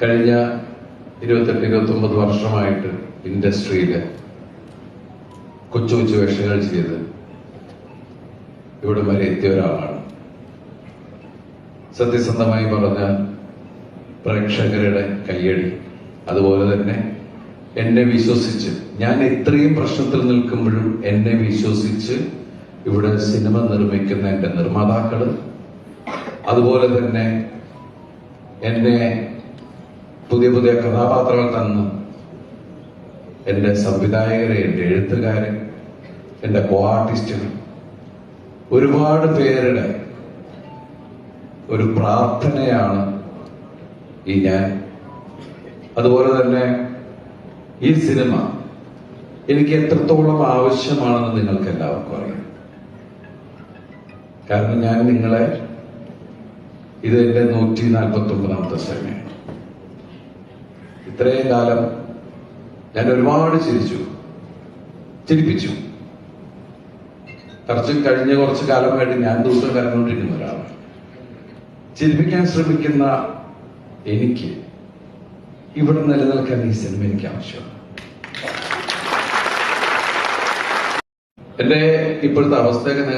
കഴിഞ്ഞ ഇരുപത്തെട്ട് ഇരുപത്തൊമ്പത് വർഷമായിട്ട് ഇൻഡസ്ട്രിയിൽ കൊച്ചു കൊച്ചു വേഷങ്ങൾ ചെയ്ത് ഇവിടെ വരെ എത്തിയ ഒരാളാണ്. സത്യസന്ധമായി പറഞ്ഞ പ്രേക്ഷകരുടെ കയ്യടി. അതുപോലെ തന്നെ എന്നെ വിശ്വസിച്ച് ഞാൻ ഇത്രയും പ്രശ്നത്തിൽ നിൽക്കുമ്പോഴും എന്നെ വിശ്വസിച്ച് ഇവിടെ സിനിമ നിർമ്മിക്കുന്ന എന്റെ നിർമ്മാതാക്കൾ അതുപോലെ തന്നെ എന്നെ പുതിയ പുതിയ കഥാപാത്രങ്ങൾ തന്നു. എന്റെ സംവിധായകരെ എന്റെ എഴുത്തുകാരൻ എന്റെ കോ ആർട്ടിസ്റ്റുകൾ ഒരുപാട് പേരുടെ ഒരു പ്രാർത്ഥനയാണ് ഈ ഞാൻ. അതുപോലെ തന്നെ ഈ സിനിമ എനിക്ക് എത്രത്തോളം ആവശ്യമാണെന്ന് നിങ്ങൾക്ക് എല്ലാവർക്കും അറിയാം. കാരണം ഞാൻ നിങ്ങളെ ഇത് എന്റെ നൂറ്റി നാൽപ്പത്തി ഒമ്പതാമത്തെ സിനിമയാണ്. ഇത്രയും കാലം ഞാൻ ഒരുപാട് ചിരിച്ചു. ചിരിപ്പിച്ചു. കുറച്ച് കഴിഞ്ഞ കുറച്ച് കാലം കാലമായിട്ട് ഞാൻ ദിവസം കരഞ്ഞുകൊണ്ടിരിക്കുന്ന ഒരാളാണ്. ചിരിപ്പിക്കാൻ ശ്രമിക്കുന്ന എനിക്ക് ഇവിടെ നിലനിൽക്കാൻ ഈ സിനിമ എനിക്ക് ആവശ്യമാണ്. എന്റെ ഇപ്പോഴത്തെ അവസ്ഥയൊക്കെ